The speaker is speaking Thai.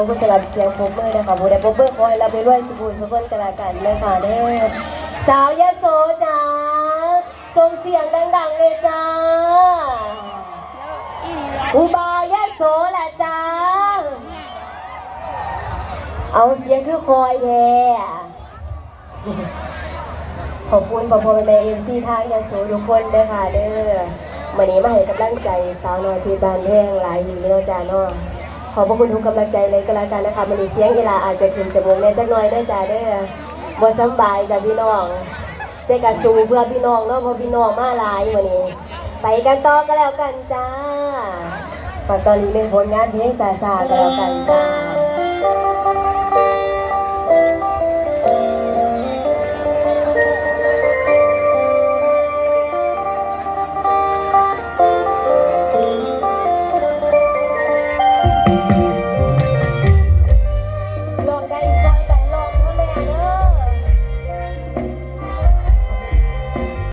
อบคุณสำหรับเสียงปรบมือนะคะบูได้ปรบมือคอยรับไปด้วยสบู่สกุลกระกันเลยค่ะเด้อสาวยโสจ้าส่งเสียงดังๆเลยจ้าอุบายะโสละจ้าเอาเสียงคือคอยแท้ขอบคุณพ่อพ่อแม่เอ็มซีทางยะโสทุกคนเด้อค่ะเด้อวันนี้มาให้กำลังใจสาวน้อยที่บ้านแพงหลายหีเนาะจ้าเนาะ ขอบพระคุณทุกกำลังใจเลยก็แล้วกันนะคะมันดีเสียงอีลาอาจจะขึ้นจมูกแน่จักหน่อยได้จ้าเด้อบ่สบายจ้ะพี่น้องแต่ก็สู้เพื่อพี่น้องเนาะเพราะพี่น้องมาหลายวันนี้ ไปกันต่อก็แล้วกันจ้าฝากตอนนี้เป็นผลงานเพลงสาสาก็แล้วกันจ้า